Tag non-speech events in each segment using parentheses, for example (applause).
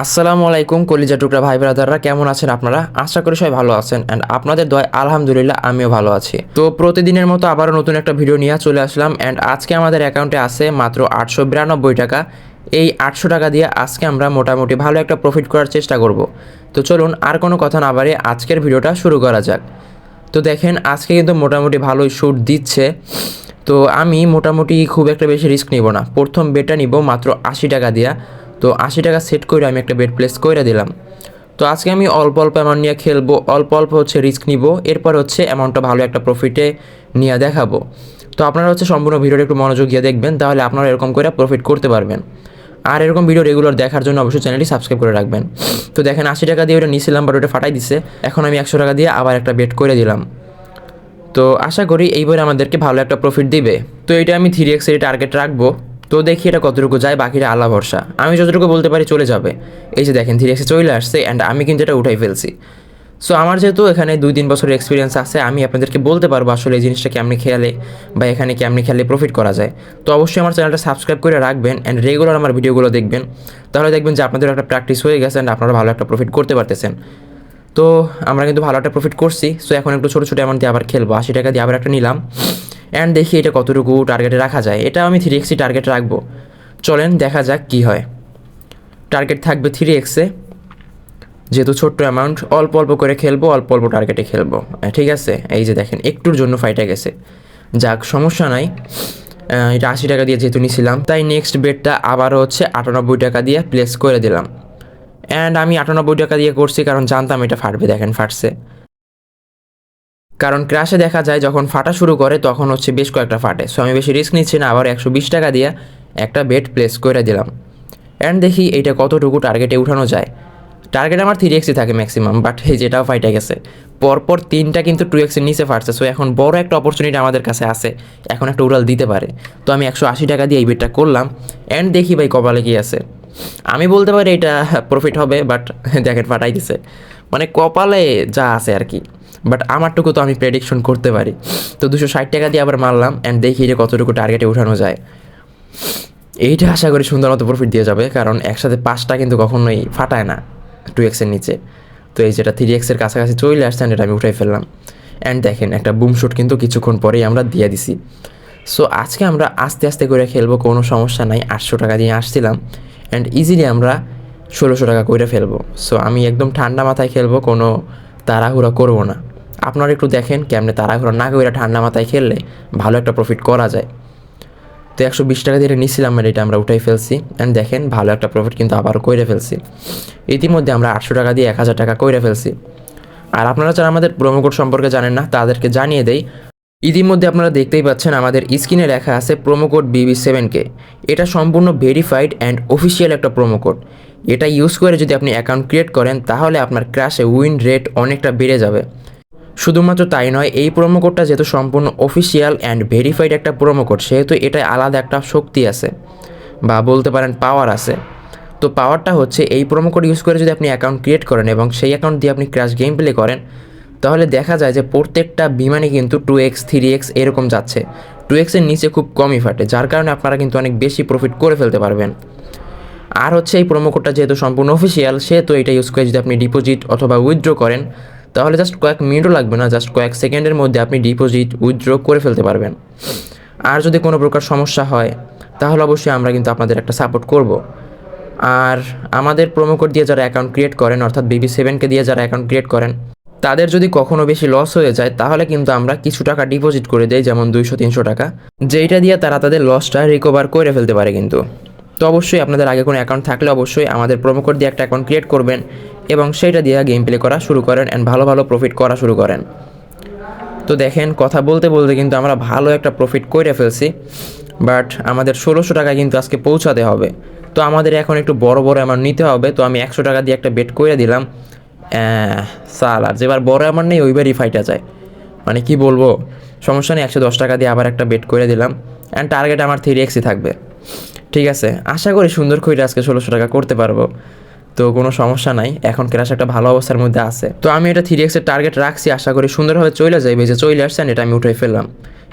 আসসালামু আলাইকুম কলিজা টুকরা ভাই ব্রাদাররা, কেমন আছেন আপনারা? আশা করি সবাই ভালো আছেন অ্যান্ড আপনাদের দয় আলহামদুলিল্লাহ আমিও ভালো আছি। তো প্রতিদিনের মতো আবারও নতুন একটা ভিডিও নিয়ে চলে আসলাম অ্যান্ড আজকে আমাদের অ্যাকাউন্টে আছে মাত্র আটশো বিরানব্বই টাকা। এই আটশো টাকা দিয়ে আজকে আমরা মোটামুটি ভালো একটা প্রফিট করার চেষ্টা করব। তো চলুন আর কোনো কথা না বাড়িয়ে আজকের ভিডিওটা শুরু করা যাক। তো দেখেন, আজকে কিন্তু মোটামুটি ভালোই শ্যুট দিচ্ছে। তো আমি মোটামুটি খুব একটা বেশি রিস্ক নিব না। প্রথম বেটা নিব মাত্র আশি টাকা দিয়া। তো আশি টাকা সেট করে আমি একটা বেড প্লেস করে দিলাম। তো আজকে আমি অল্প অল্প অ্যামাউন্ট নিয়ে খেলব, অল্প অল্প হচ্ছে রিস্ক নিব, এরপর হচ্ছে অ্যামাউন্টটা ভালো একটা প্রফিটে নিয়ে দেখাবো। তো আপনারা হচ্ছে সম্পূর্ণ ভিডিওটা একটু মনোযোগ দিয়ে দেখবেন, তাহলে আপনারা এরকম করে প্রফিট করতে পারবেন। আর এরকম ভিডিও রেগুলার দেখার জন্য অবশ্যই চ্যানেলটি সাবস্ক্রাইব করে রাখবেন। তো দেখেন আশি টাকা দিয়ে ওটা নিয়েছিলাম বাট ওটা ফাটাই দিছে। এখন আমি একশো টাকা দিয়ে আবার একটা বেড করে দিলাম। তো আশা করি এইবার আমাদেরকে ভালো একটা প্রফিট দিবে। তো এটা আমি থ্রি এক্সের টার্গেট রাখব। তো দেখি এটা কতটুকু যায়, বাকিটা আল্লাহ ভরসা। আমি যতটুকু বলতে পারি চলে যাবে। এই যে দেখেন ধীরে এক্সে চলে আসছে অ্যান্ড আমি কিন্তু এটা উঠাই ফেলছি। সো আমার যেহেতু এখানে দুই তিন বছরের এক্সপিরিয়েন্স আছে, আমি আপনাদেরকে বলতে পারব আসলে এই জিনিসটা কেমনি খেয়ালে বা এখানে কেমনি খেলে প্রফিট করা যায়। তো অবশ্যই আমার চ্যানেলটা সাবস্ক্রাইব করে রাখবেন অ্যান্ড রেগুলার আমার ভিডিওগুলো দেখবেন। তাহলে দেখবেন যে আপনাদের একটা প্র্যাকটিস হয়ে গেছে অ্যান্ড আপনারা ভালো একটা প্রফিট করতে পারতেছেন। তো আমরা কিন্তু ভালো একটা প্রফিট করছি। সো এখন একটু ছোটো ছোটো অ্যামাউন্ট দিয়ে আবার খেলব। আশি টাকা দিয়ে আবার একটা নিলাম। অ্যান্ড দেখি এটা কতটুকু টার্গেটে রাখা যায়। এটা আমি থ্রি এক্সি টার্গেট রাখব। চলেন দেখা যাক কি হয়। টার্গেট থাকবে থ্রি এক্সে যেহেতু ছোট্ট অ্যামাউন্ট অল্প অল্প করে খেলব, অল্প অল্প টার্গেটে খেলব। ঠিক আছে? এই যে দেখেন, একটুর জন্য ফাইটে গেছে। যাক, সমস্যা নাই। এটা আশি টাকা দিয়ে যেহেতু নিছিলাম, তাই নেক্সট বেডটা আবারও হচ্ছে আটানব্বই টাকা দিয়ে প্লেস করে দিলাম। অ্যান্ড আমি আটানব্বই টাকা দিয়ে করছি, কারণ জানতাম এটা ফাটবে, দেখেন ফাটছে। কারণ ক্র্যাশে দেখা যায় যখন ফাটা শুরু করে, তখন হচ্ছে বেশ কয়েকটা ফাটে। সো আমি বেশি রিস্ক নিচ্ছি না, আবার একশো বিশ টাকা দিয়ে একটা বেড প্লেস করে দিলাম। অ্যান্ড দেখি এইটা কতটুকু টার্গেটে উঠানো যায়। টার্গেট আমার থ্রি এক্সই থাকে ম্যাক্সিমাম বাট এই যেটাও ফাইটে গেছে। পরপর তিনটা কিন্তু টু এক্সের নিচে ফাটছে। সো এখন বড় একটা অপরচুনিটি আমাদের কাছে আছে। এখন একটা উড়াল দিতে পারে। তো, আমি একশো আশি টাকা দিয়ে এই বেডটা করলাম। অ্যান্ড দেখি ভাই কপালে কি আছে। আমি বলতে পারি এটা প্রফিট হবে বাট দেখেন ফাটাই দিছে। মানে কপালে যা আছে আর কি। বাট আমারটুকু তো আমি প্রেডিকশন করতে পারি। তো দুশো ষাট টাকা দিয়ে আবার মারলাম অ্যান্ড দেখি যে কতটুকু টার্গেটে উঠানো যায়। এইটা আশা করি সুন্দর মতো প্রফিট দিয়ে যাবে, কারণ একসাথে পাঁচটা কিন্তু কখনোই ফাটায় না টু এক্সের নিচে। তো এই যেটা থ্রি এক্সের কাছাকাছি চলে আসছে এটা আমি উঠাই ফেললাম। অ্যান্ড দেখেন, একটা বুম শুট কিন্তু কিছুক্ষণ পরেই আমরা দিয়ে দিছি। সো আজকে আমরা আস্তে আস্তে করে খেলব, কোনো সমস্যা নাই, আটশো টাকা দিয়ে আসছিলাম। অ্যান্ড ইজিলি আমরা ষোলোশো টাকা করে ফেলব। সো আমি একদম ঠান্ডা মাথায় খেলব, কোনো তাড়াহুড়া করব না। আপনারা একটু দেখেন কেমনে তাড়াহুড়া না করে ঠান্ডা মাথায় খেললে ভালো একটা প্রফিট করা যায়। তো একশো বিশ টাকা দিয়ে নিছিলাম আর এটা আমরা উঠাই ফেলছি। অ্যান্ড দেখেন ভালো একটা প্রফিট কিন্তু আবার কইরে ফেলছি। ইতিমধ্যে আমরা আটশো টাকা দিয়ে এক হাজার টাকা কইরে ফেলছি। আর আপনারা যারা আমাদের কোড সম্পর্কে জানেন না, তাদেরকে জানিয়ে দেই, ইতিমধ্যে আপনারা দেখতেই পাচ্ছেন আমাদের স্ক্রিনে লেখা আছে কোড বিবি সেভেনকে এটা সম্পূর্ণ ভেরিফাইড অ্যান্ড অফিসিয়াল একটা কোড এটা ইউজ করে যদি আপনি অ্যাকাউন্ট ক্রিয়েট করেন, তাহলে আপনার ক্র্যাশে উইন রেট অনেকটা বেড়ে যাবে। শুধুমাত্র তাই নয়, এই প্রোমো কোডটা যেহেতু সম্পূর্ণ অফিসিয়াল অ্যান্ড ভেরিফাইড একটা প্রোমো কোড সেহেতু এটায় আলাদা একটা শক্তি আছে বা বলতে পারেন পাওয়ার আছে। তো পাওয়ারটা হচ্ছে এই প্রোমো কোড ইউজ করে যদি আপনি অ্যাকাউন্ট ক্রিয়েট করেন এবং সেই অ্যাকাউন্ট দিয়ে আপনি ক্র্যাশ গেম প্লে করেন, তাহলে দেখা যায় যে প্রত্যেকটা বিমানে কিন্তু টু এক্স থ্রি এক্স এরকম যাচ্ছে। টু এক্সের নিচে খুব কমই ফাটে, যার কারণে আপনারা কিন্তু অনেক বেশি প্রফিট করে ফেলতে পারবেন। আর হচ্ছে এই প্রোমো কোডটা যেহেতু সম্পূর্ণ অফিসিয়াল সেহেতু এটা ইউজ করে যদি আপনি ডিপোজিট অথবা উইথড্র করেন তাহলে জাস্ট কয়েক মিনিটও লাগবে না জাস্ট কয়েক সেকেন্ডের মধ্যে আপনি ডিপোজিট উইথড্র করে ফেলতে পারবেন। আর যদি কোনো প্রকার সমস্যা হয়, তাহলে অবশ্যই আমরা কিন্তু আপনাদের একটা সাপোর্ট করব। আর আমাদের প্রোমো কোড দিয়ে যারা অ্যাকাউন্ট ক্রিয়েট করেন, অর্থাৎ বিবি সেভেনকে দিয়ে যারা অ্যাকাউন্ট ক্রিয়েট করেন, তাদের যদি কখনো বেশি লস হয়ে যায়, তাহলে কিন্তু আমরা কিছু টাকা ডিপোজিট করে দেই, যেমন দুইশো তিনশো টাকা। যেইটা দিয়ে তারা তাদের লসটা রিকভার করে ফেলতে পারে কিন্তু। তো অবশ্যই আপনাদের আগে কোনো অ্যাকাউন্ট থাকলে অবশ্যই আমাদের প্রোমো কোড দিয়ে একটা অ্যাকাউন্ট ক্রিয়েট করবেন। এবং সেইটা দিয়ে গেম প্লে করা শুরু করেন অ্যান্ড ভালো ভালো প্রফিট করা শুরু করেন। তো দেখেন, কথা বলতে বলতে কিন্তু আমরা ভালো একটা প্রফিট করে ফেলছি বাট আমাদের ষোলোশো টাকা কিন্তু আজকে পৌঁছাতে হবে। তো আমাদের এখন একটু বড় বড় অ্যামাউন্ট নিতে হবে, তো আমি একশো টাকা দিয়ে একটা বেট করে দিলাম। সাল আর যেবার বড় অ্যামাউন্ট নেই, ওইবারই ফাইটা যায়। মানে কি বলব, সমস্যা নেই, একশো দশ টাকা দিয়ে আবার একটা বেট করে দিলাম অ্যান্ড টার্গেট আমার থ্রি এক্সই থাকবে। ঠিক আছে, আশা করি সুন্দর করে আজকে ষোলোশো টাকা করতে পারব। তো কোনো সমস্যা নাই। এখন ক্রাশ একটা ভালো অবস্থার মধ্যে আছে। তো আমি এটা থ্রি এক্সের টার্গেট রাখছি, আশা করি সুন্দরভাবে চলে যাবে যে চলে আসছেন এটা আমি উঠে ফেললাম।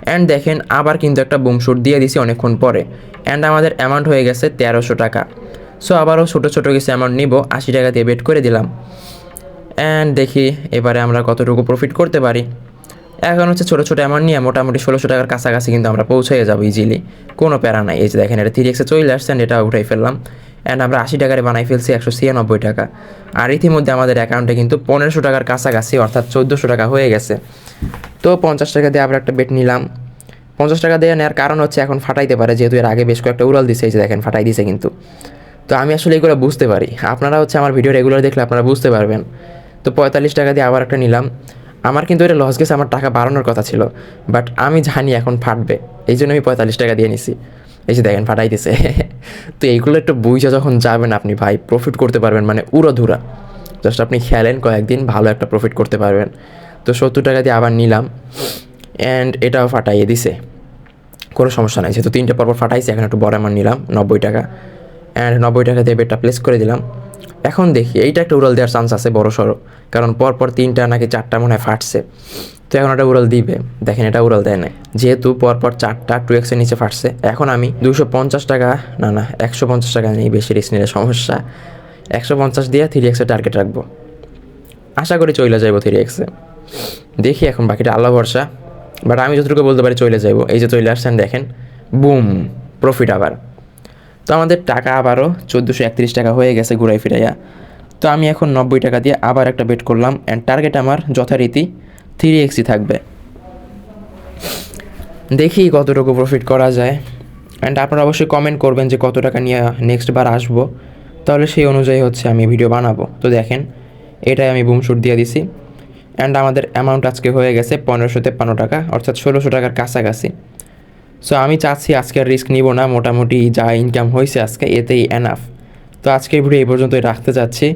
অ্যান্ড দেখেন, আবার কিন্তু একটা বুম শুট দিয়ে দিছি অনেকক্ষণ পরে। অ্যান্ড আমাদের অ্যামাউন্ট হয়ে গেছে তেরোশো টাকা। সো আবারও ছোটো ছোটো কিছু অ্যামাউন্ট নিব, আশি টাকা দিয়ে বেট করে দিলাম। অ্যান্ড দেখি, এবারে আমরা কতটুকু প্রফিট করতে পারি। এখন হচ্ছে ছোটো ছোটো অ্যামাউন্ট নিয়ে মোটামুটি ষোলোশো টাকার কাছাকাছি কিন্তু আমরা পৌঁছে যাব ইজিলি কোনো প্যারা নাই। এই যে দেখেন, এটা থ্রি এক্সে চলে আসছে, and এটা উঠাই ফেললাম। অ্যান্ড আমরা আশি টাকারে বানাই ফেলছি একশো ছিয়ানব্বই টাকা। আর ইতিমধ্যে আমাদের অ্যাকাউন্টে কিন্তু পনেরোশো টাকার কাছাকাছি, অর্থাৎ চোদ্দোশো টাকা হয়ে গেছে। তো পঞ্চাশ টাকা দিয়ে আবার একটা বেট নিলাম। পঞ্চাশ টাকা দিয়ে নেওয়ার কারণ হচ্ছে এখন ফাটাইতে পারে, যেহেতু এর আগে বেশ কয়েকটা উড়াল দিছে, এই যে দেখেন, ফাটাই দিছে কিন্তু। তো আমি আসলে এগুলো বুঝতে পারি। আপনারা হচ্ছে আমার ভিডিও রেগুলার দেখলে আপনারা বুঝতে পারবেন। তো পঁয়তাল্লিশ টাকা দিয়ে আবার একটা নিলাম। আমার কিন্তু এটা লস গেছে, আমার টাকা বাড়ানোর কথা ছিল। বাট আমি জানি এখন ফাটবে। এই জন্য আমি পঁয়তাল্লিশ টাকা দিয়ে নিছি। এই যে দেখেন ফাটাই দিছে (laughs) তো এইগুলো একটু বুঝে যখন যাবেন আপনি ভাই প্রফিট করতে পারবেন মানে উড়োধুরা। জাস্ট আপনি খেলেন কয়েকদিন, ভালো একটা প্রফিট করতে পারবেন। তো সত্তর টাকা দিয়ে আবার নিলাম অ্যান্ড এটাও ফাটাইয়ে দিছে। কোনো সমস্যা নাই, যেহেতু তিনটে পরপর ফাটাইছে, এখন একটু বড় আমার নিলাম, নব্বই টাকা। অ্যান্ড নব্বই টাকা দিয়ে বেটটা প্লেস করে দিলাম। এখন দেখি, এইটা একটা উড়াল দেওয়ার চান্স আছে বড় সড়ো। কারণ পরপর তিনটা নাকি চারটা মনে হয় ফাটছে। তো এখন একটা উড়াল দিবে। দেখেন, এটা উড়াল দেয় না যেহেতু পরপর চারটা টু এক্সের নিচে ফাটছে, এখন আমি দুশো পঞ্চাশ টাকা, না না, একশো পঞ্চাশ টাকা নেই বেশি রিস্ক নিলে সমস্যা। একশো পঞ্চাশ দিয়ে থ্রি এক্সের টার্গেট রাখব। আশা করি চলে যাইব থ্রি এক্সে দেখি এখন বাকিটা, আল্লাহ ভরসা। বাট আমি যতটুকু বলতে পারি চলে যাইব। এই যে চলে আসছেন, দেখেন, বুম প্রফিট আবার। তো আমাদের টাকা আবারও চোদ্দোশো একত্রিশ টাকা হয়ে গেছে ঘুরাই ফিরাইয়া। তো আমি এখন নব্বই টাকা দিয়ে আবার একটা বেট করলাম অ্যান্ড টার্গেট আমার যথারীতি থ্রি এক্সই থাকবে। দেখি কতটুকু প্রফিট করা যায়। অ্যান্ড আপনারা অবশ্যই কমেন্ট করবেন যে কত টাকা নিয়ে নেক্সট বার আসব। তাহলে সেই অনুযায়ী হচ্ছে আমি ভিডিও বানাবো। তো দেখেন, এটাই আমি বুমশুট দিয়ে দিছি। অ্যান্ড আমাদের অ্যামাউন্ট আজকে হয়ে গেছে পনেরোশো তেপ্পান্ন টাকা, অর্থাৎ ষোলোশো টাকার কাছাকাছি। সো আমি চাচ্ছি আজকে রিস্ক নিব না, মোটামুটি যা ইনকাম হয়েছে আজকে, এতেই এনাফ তো আজকের ভিডিও এই পর্যন্তই রাখতে চাচ্ছি।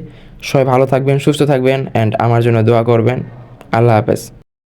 সবাই ভালো থাকবেন, সুস্থ থাকবেন অ্যান্ড আমার জন্য দোয়া করবেন। আল্লাহ হাফেজ।